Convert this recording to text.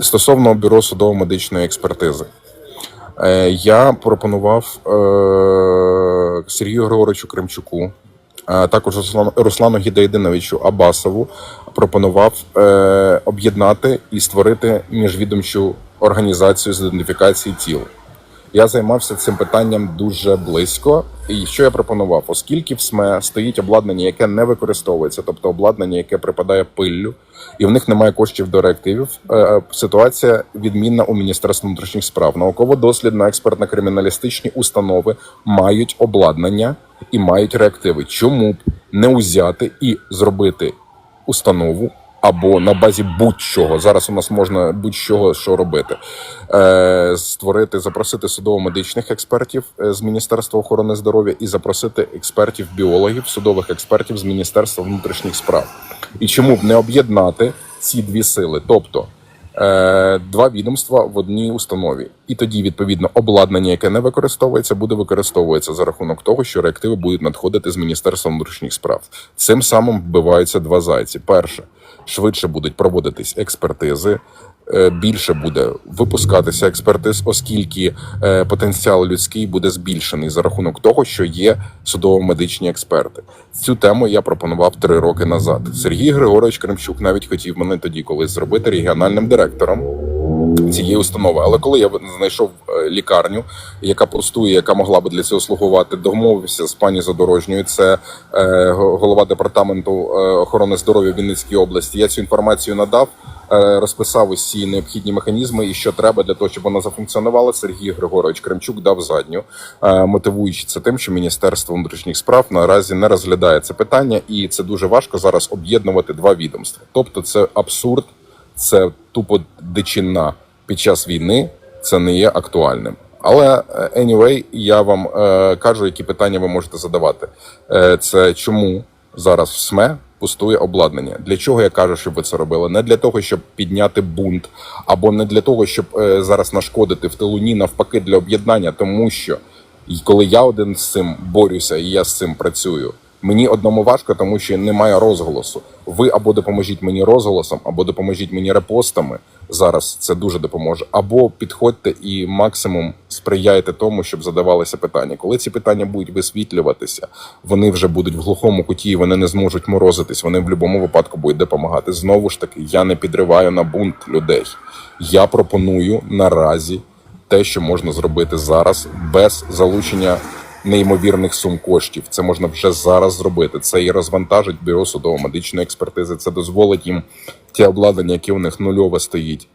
Стосовно бюро судово-медичної експертизи, Е, я пропонував е, Сергію Григоровичу Кремчуку, а також Руслану, Руслану Абасову пропонував е, об'єднати і створити міжвідомчу організацію з ідентифікації тіл. Я займався цим питанням дуже близько. І що я пропонував? Оскільки в СМЕ стоїть обладнання, яке не використовується, тобто обладнання, яке припадає пиллю, і в них немає коштів до реактивів. е, Ситуація відмінна у Міністерстві внутрішніх справ. Науково-дослідно експертно криміналістичні установи мають обладнання і мають реактиви. Чому б не узяти і зробити установу або на базі будь-чого. Зараз у нас можна будь-чого що робити. Е, створити, запросити судово-медичних експертів е, з Міністерства охорони здоров'я і запросити експертів, біологів, судових експертів з Міністерства внутрішніх справ. І чому б не об'єднати ці дві сили? Тобто е, два відомства в одній установі, і тоді відповідно обладнання, яке не використовується, буде використовуватися за рахунок того, що реактиви будуть надходити з міністерства внутрішніх справ. Цим самим вбиваються два зайці. Перше, швидше будуть проводитись експертизи. е, Більше буде випускатися експертиз, оскільки е, потенціал людський буде збільшений за рахунок того, що є судово-медичні експерти. Цю тему я пропонував три роки назад. Сергій Григорович Кремчук навіть хотів мене тоді колись зробити регіональним директором цієї установи. Але коли я знайшов е, лікарню, яка пустує, яка могла би для цього слугувати, домовився з пані Задорожньою, це е, голова департаменту е, охорони здоров'я Вінницької області. Я цю інформацію надав. Розписав усі необхідні механізми і що треба для того, щоб вона зафункціонувала. Сергій Григорович Кремчук дав задню, мотивуючи це тим, що Міністерство внутрішніх справ наразі не розглядає це питання, і це дуже важко зараз об'єднувати два відомства. Тобто, це абсурд, це тупо дичина під час війни. Це не є актуальним. Але е, anyway, я вам е, кажу, які питання ви можете задавати. Е, це чому зараз в СМЕ пустує обладнання? Для чого я кажу, щоб ви це робили? Не для того, щоб підняти бунт, або не для того, щоб е, зараз нашкодити в тилу, ні, навпаки, для об'єднання, тому що коли я один з цим борюся і я з цим працюю. Мені одному важко, тому що немає розголосу. Ви або допоможіть мені розголосом, або допоможіть мені репостами. Зараз це дуже допоможе. Або підходьте і максимум сприяйте тому, щоб задавалися питання. Коли ці питання будуть висвітлюватися, вони вже будуть в глухому куті, вони не зможуть морозитись. Вони в будь-якому випадку будуть допомагати. Знову ж таки, я не підриваю на бунт людей. Я пропоную наразі те, що можна зробити зараз без залучення неймовірних сум коштів. Це можна вже зараз зробити. Це і розвантажить бюро судово-медичної експертизи. Це дозволить їм ті обладнання, які у них нульове стоїть.